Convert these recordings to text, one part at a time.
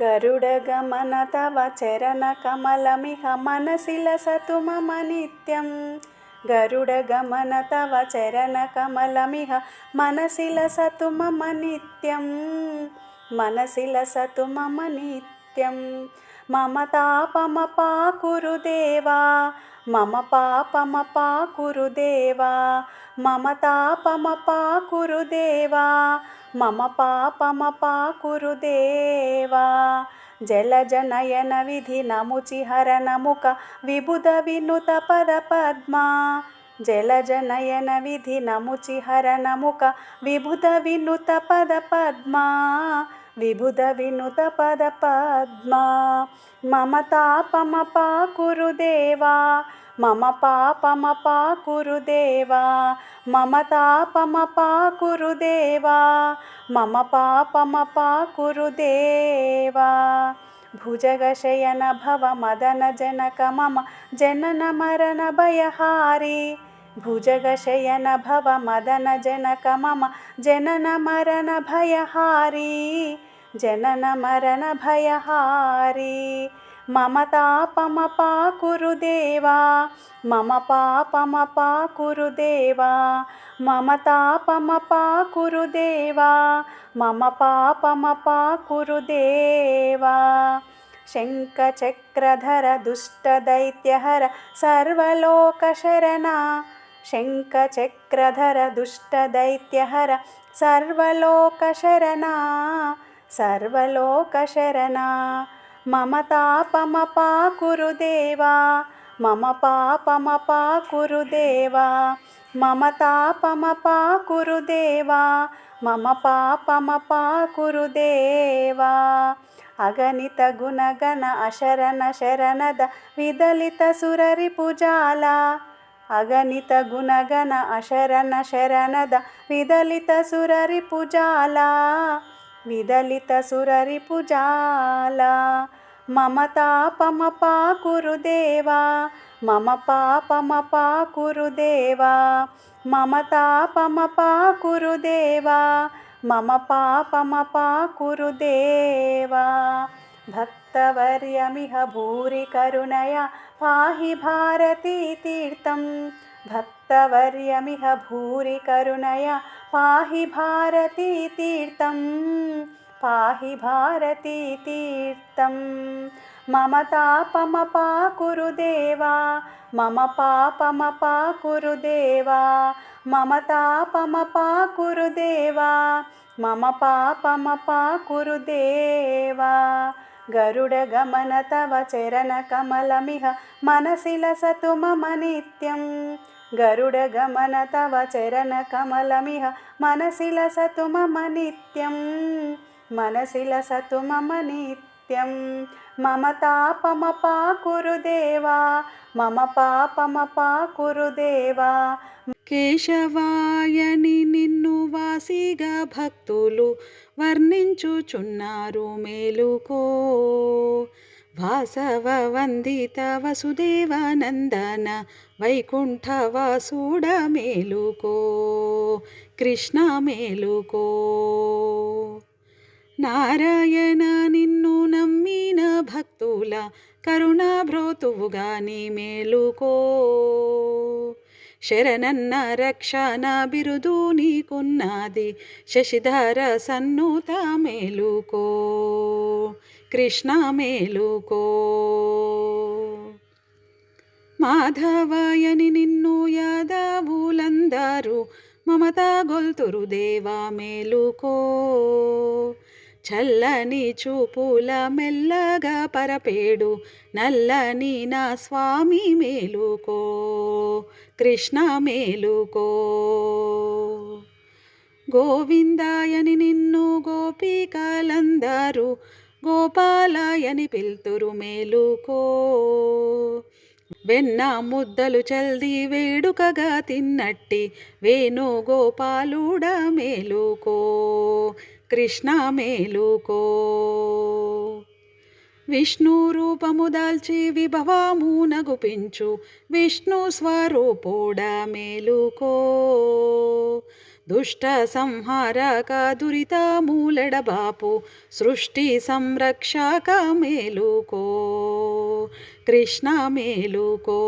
गरुडगमन तव चरणकमलमिह मनसि लसतु मम नित्यं गरुडगमन तव चरणकमलमिह मनसि लसतु मम नित्यं मनसि लसतु मम नित्यं मम तापमपाकुरु देवा మమ పాపమ పాకురుదేవా మమ తాపమ పాకురుదేవా మమ పాపమ పాకురుదేవా జలజనయన విధి నముచిహర నముక విబుధ వినుత పద పద్మా. జలజనయన విధి నముచిహర నముక విబుధ వినుత పద పద్మా. విబుధ వినుత పద పద్మ. మమ తాపమపా కురుదేవా మమ పాపమపా కురుదేవా మమ తాపమపా కురుదేవా మమ పాపమపా కురుదేవా భుజగశయన భవ మదన జనక మమ జనన మరణ భయహారి. భుజగశయన భవ మదన జనక మమ జనన మరణ భయహారీ. जननमरणभयहारी। मम तापमपाकुरु देवा मम पापमपाकुरु देवा मम तापमपाकुरु देवा मम पापमपाकुरु देवा शङ्खचक्रधर दुष्टदैत्यहर सर्वलोकशरणा। शङ्खचक्रधर दुष्टदैत्यहर सर्वलोकशरणा సర్వలోకశరణా. మమ తాపమపా కురుదేవా మమ పాపమపా కురుదేవా మమ తాపమపా కురుదేవా మమ పాపమపా కురుదేవా అగణిత గుణగణ అశరణ శరణద విదలిత సురరి పుజాల. అగణిత గుణగణ అశరణ శరణద విదలిత సురరి పుజాల. विदलितसुररिपुजाला मम तापमपा कुरुदेवा मम पापमपा कुरुदेवा मम तापमपा कुरुदेवा मम पापमपा कुरुदेवा भक्तवर्यमिह भूरि करुणया पाहि भक्त भक्तवर्यमिह भूरि करुणया। पाहि भारती तीर्थं पाहि भारती तीर्थं मम तापमपाकुरु देवा मम पापमपाकुरु देवा मम तापमपाकुरु देवा मम पापमपाकुरु देवा गरुडगमन तव चरणकमलमिह। मनसि लसतु मम గరుడ గమన తవ చరణ కమలమిహ మనసిల సతు మమ నిత్యం మనసిల సతు మమ నిత్యం. మమ తాపమ పాకురుదేవా మమ పాపమ పాకురుదేవా కేశవాయని నిన్ను వాసిగా భక్తులు వర్ణించుచున్నారు మేలుకో. వాసవ వందిత వసుదేవానందన వైకుంఠ వాసుడ మేలుకో కృష్ణ మేలుకో నారాయణ నిన్ను నమ్మిన భక్తుల కరుణాభ్రోతువుగాని మేలుకో శరణన్న రక్షణ బిరుదు నీకున్నది శశిధర సన్నుత మేలుకో కృష్ణ మేలుకో మాధవయని నిన్ను యాదవులందరూ మమతా గొల్తురు దేవా మేలుకో. చల్లని చూపుల మెల్లగా పరపేడు నల్లని నా స్వామి మేలుకో. కృష్ణ మేలుకో గోవిందాయని నిన్ను గోపికలందరూ గోపాలాయని పిల్తురు మేలుకో. వెన్న ముద్దలు చల్ది వేడుకగా తిన్నట్టి వేణు గోపాలుడ మేలుకో. కృష్ణ మేలుకో. విష్ణు రూపము దాల్చి విభవమున విష్ణు స్వరూపుడ మేలుకో. దుష్ట సంహారక దురిత మూలడ బాపు సృష్టి సంరక్షక మేలుకో కృష్ణ మేలుకో.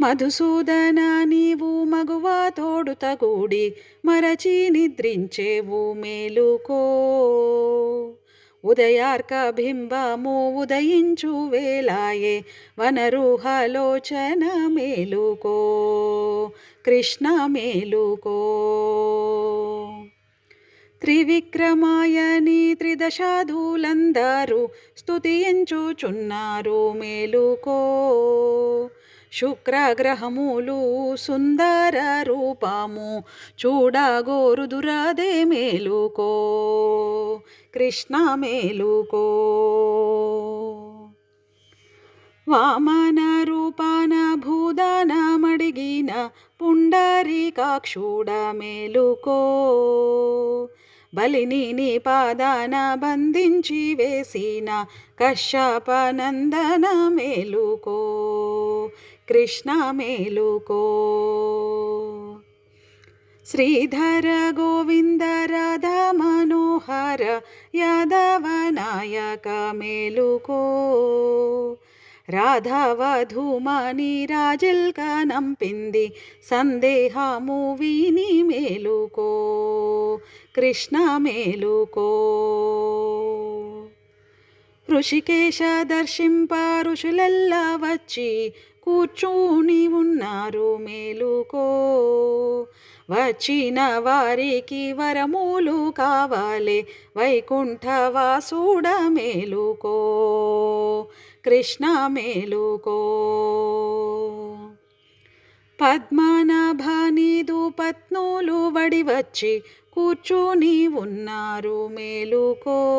మధుసూదన నీవు మగువ తోడుతగూడి మరచి నిద్రించేవు మేలుకో. ఉదయార్కబింబము ఉదయించు వేలాయే వనరుహలోచన మేలుకో కృష్ణ మేలుకో. త్రివిక్రమాయని త్రిదశాధులందరూ స్తుతించుచున్నారు మేలుకో. శుక్రగ్రహములు సుందర రూపము చూడగోరుదురదే మేలుకో కృష్ణ మేలుకో. వామన రూపాన భూదాన మడిగిన పుండరీకాక్షుడ మేలుకో. బలిని నీ పాదాన బంధించి వేసిన కశ్యపనందన మేలుకో. కృష్ణ మేలుకో. శ్రీధర గోవింద రాధ మనోహర యాదవ నాయక మేలుకో. రాధవధూమని రాజల్క నంపింది సందేహము విని మేలుకో. కృష్ణ మేలుకో. ఋషికేశ దర్శింప ఋషులల్లా వచ్చి కూర్చుని ఉన్నారు మేలుకో. వచ్చిన వారికి వరములు కావాలి వైకుంఠవాసుడ మేలుకో. కృష్ణ మేలుకో. పద్మనాభనిదు పత్నులు వడివచ్చి కూర్చుని ఉన్నారు మేలుకో.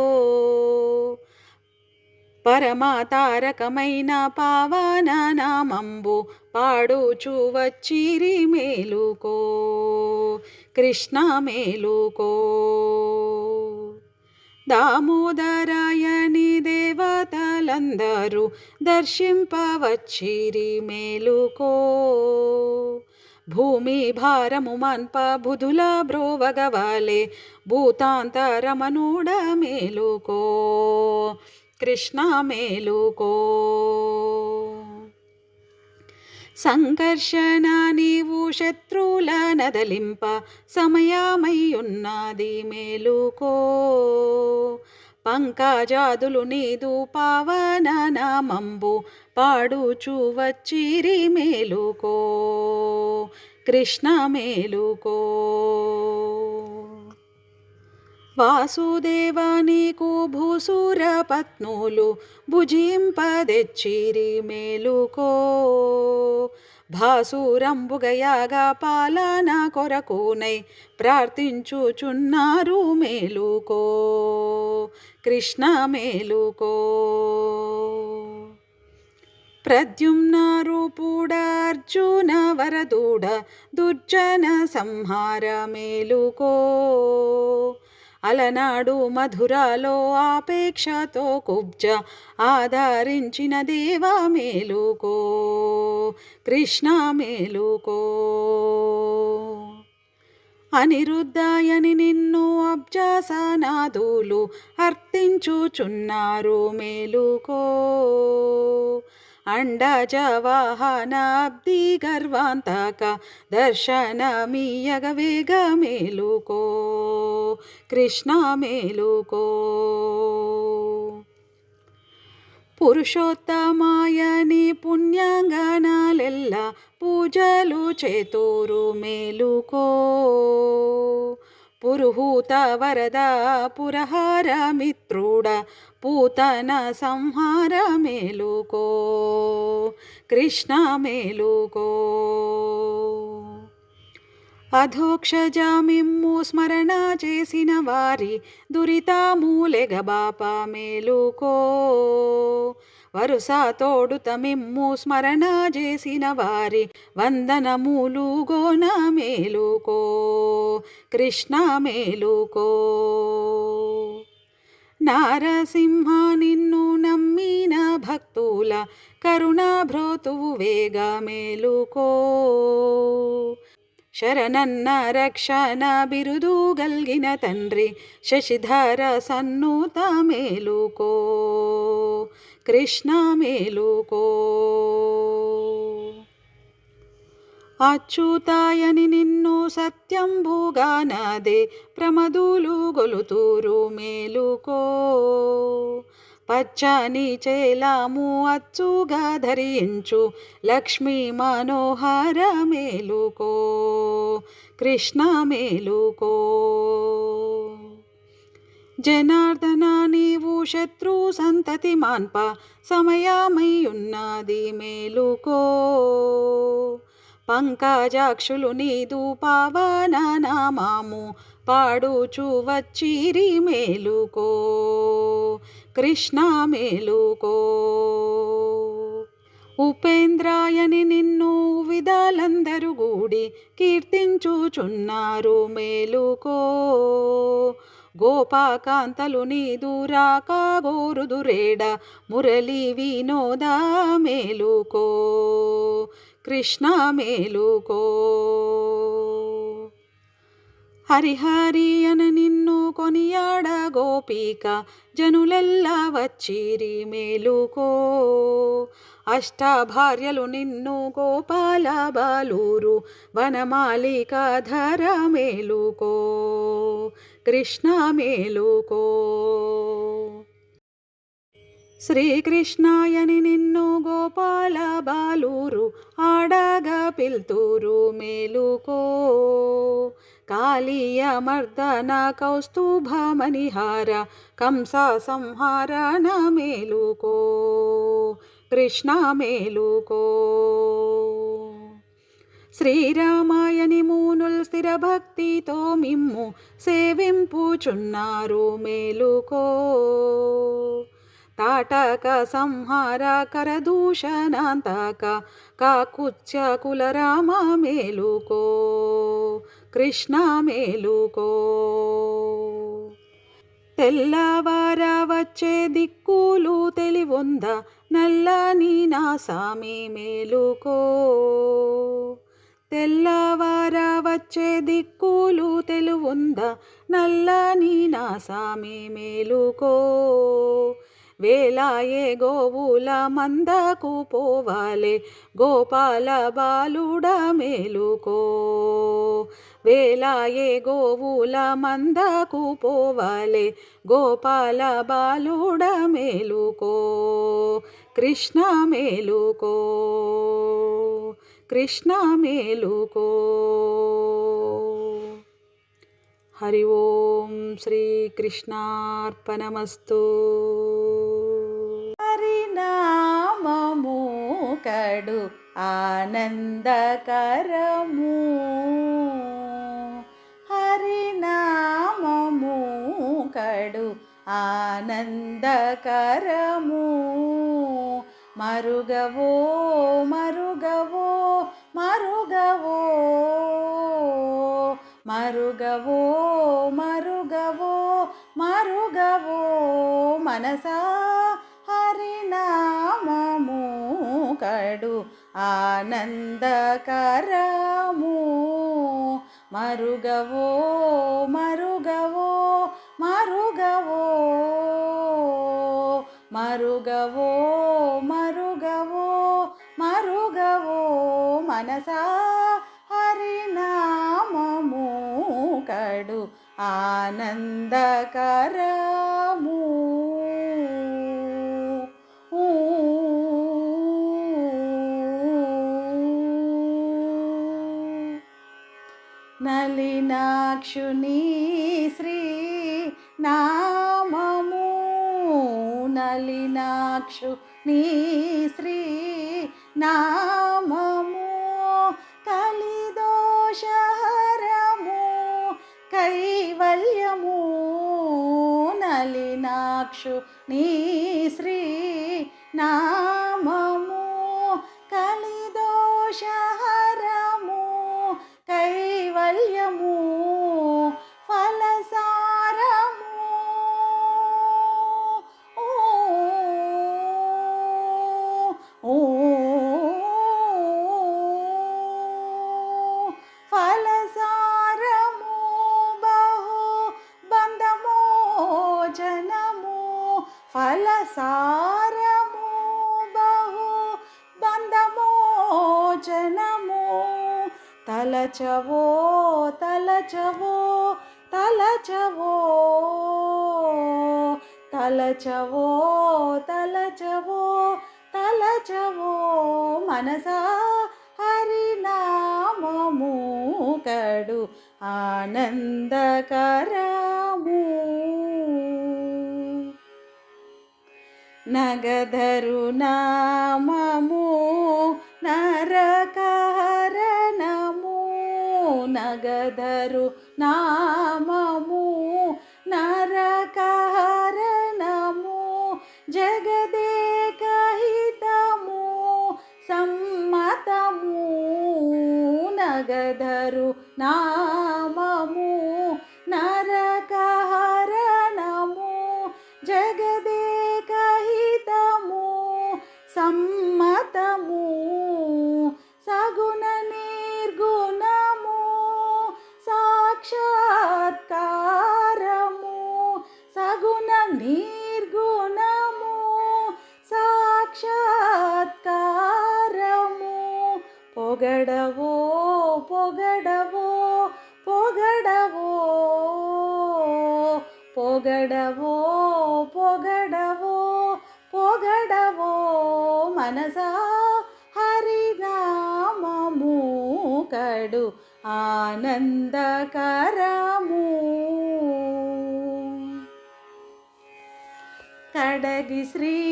పరమతారకమైన పావన నామంబు పాడుచు వచ్చిరి మేలుకో కృష్ణ మేలుకో. దామోదరాయని దేవతలందరూ దర్శింపవచ్చిరి మేలుకో. భూమి భారము మన్ప బుధుల బ్రోవగవాలే భూతాంతరమనుడ మేలుకో. కృష్ణ మేలుకో. సంకర్షణ నీవు శత్రువుల నదలింప సమయమయ్యున్నది మేలుకో. పంకజాదులు నీదు పావన నామంబు పాడుచు వచ్చిరి మేలుకో. కృష్ణ మేలుకో. వాసుదేవ నీకు భూసుర పత్నులు భుజింపదెచ్చిరి మేలుకో. భాసురంబుగయాగా పాలన కొరకునై ప్రార్థించుచున్నారు మేలుకో. కృష్ణ మేలుకో. ప్రద్యుమ్న రూపుడ అర్జున వరదూడ దుర్జన సంహార మేలుకో. అలనాడు మధురాలో ఆపేక్షతో కుబ్జ ఆధారించిన దేవ మేలుకో కృష్ణ మేలుకో. అనిరుద్ధాయని నిన్ను అబ్జాసనాదులు అర్థించుచున్నారు మేలుకో. అండజవాహనాబ్ది గర్వాంతక దర్శనమీయగ వేగ మేలుకో కృష్ణ మేలుకో పురుషోత్తమాయని పుణ్యాంగనాలెల్ల పూజలు చేతూరు మేలుకో. పురుహూత వరద పురహార మిత్రుడ పూతన సంహార మేలుకో. కృష్ణ మేలుకో. అధోక్షజామిమ్ము స్మరణ చేసిన వారి దురితామూలెగబాప మేలుకో. వరుస తోడుత మిమ్ము స్మరణ చేసిన వారి వందనములు గోన మేలుకో కృష్ణ మేలుకో. నారసింహ నిన్ను నమ్మిన భక్తుల కరుణాభ్రోతువు వేగ మేలుకో. శరణన్న రక్షణ బిరుదు గల్గిన తండ్రి శశిధర సన్నుత మేలుకో కృష్ణ మేలుకో అచ్యుతాయని నిన్ను సత్యంబుగానదే ప్రమదులు గొలుతూరు మేలుకో పచ్చని చేలాము అచ్చుగా ధరించు. లక్ష్మీ మనోహర మేలుకో. కృష్ణ మేలుకో. జనార్దన నీవు శత్రు సంతతి మాన్ప. సమయమై ఉన్నది మేలుకో. పంకజాక్షులు నీదు పావన నామాము. పాడుచు వచ్చిరి మేలుకో కృష్ణ మేలుకో. ఉపేంద్రాయని నిన్ను విధాలందరూ గూడి కీర్తించుచున్నారు మేలుకో. గోపాకాంతలు నీదు రాక గోరుదురేడ మురళి వినోద మేలుకో కృష్ణ మేలుకో. హరిహరి అని నిన్ను కొనియాడ గోపిక జనులెల్లా వచ్చిరి మేలుకో. అష్ట భార్యలు నిన్ను గోపాల బాలూరు వనమాలిక ధర మేలుకో. కృష్ణ మేలుకో. శ్రీకృష్ణాయని నిన్ను గోపాల బాలూరు ఆడగా పిల్తూరు మేలుకో. కాళీయమర్దన కౌస్తుభమణిహార కంస సంహారణ మేలుకో కృష్ణ మేలుకో శ్రీరామాయని మూనుల్ స్థిర భక్తితో మిమ్ము సేవింపుచున్నారు మేలుకో తాటక సంహార కరదూషణాంతక కాకుచ్చ కులరామ మేలుకో కృష్ణ మేలుకో తెల్లవార వచ్చే దిక్కులు తెలివొంద నల్లని నా సామి మేలుకో. తెల్లవార వచ్చే దిక్కులు తెలువుంద నల్లని నా సామి మేలుకో. వేలాయే గోవుల మందకు పోవాలే గోపాల బాలుడ మేలుకో. వేలాయే గోవుల మందకు పోవాలే గోపాల బాలుడ మేలుకో. కృష్ణ మేలుకో కృష్ణ మేలుకో. హరి ఓం శ్రీకృష్ణార్పణమస్తు హరినామము కడు ఆనందకరము. హరినామము కడు ఆనందకరము. మరుగవో మరుగవో మరుగవో. మరుగవో మరుగవో మరుగవో మనసా. హరినామము కడు ఆనందకరము. మరుగవో మరుగవో మరుగవో మరుగవో మరుగవో మరుగవో మనసా. కడు ఆనందకరము. నలినాక్షుని శ్రీ నామము. నలినాక్షు నీ శ్రీ నా నిత్యము నలినాక్షు నీ శ్రీ నా తలచవో తలచవో తలచవో తలచవో తలచవో తలచవో మనసా హరినామము కడు ఆనందకరము. నగధరు నామము నగధరు నామము నరకహరణము జగదేకహితము సమ్మతము నగదరు నా పొగడవో పొగడవో పొగడవో పొగడవో పొగడవో పొగడవో మనసా హరినామము కడు ఆనందకరము. కడగి శ్రీ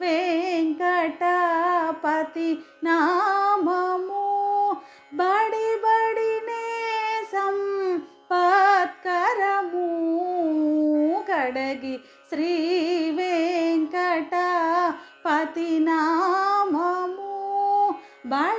వెంకటపతి నామము. బడి బడినే సంపత్కరము. కడగి శ్రీ వెంకటపతి నామము. బడి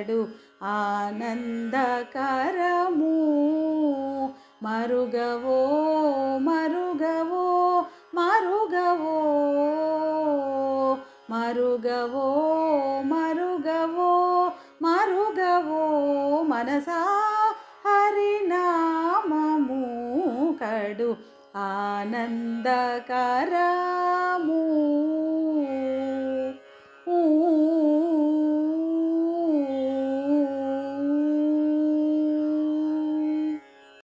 కడు ఆనందకరము. మరుగవో మరుగవో మరుగవో. మరుగవో మరుగవో మరుగవో. మనసా హరినామము కడు. ఆనందకరా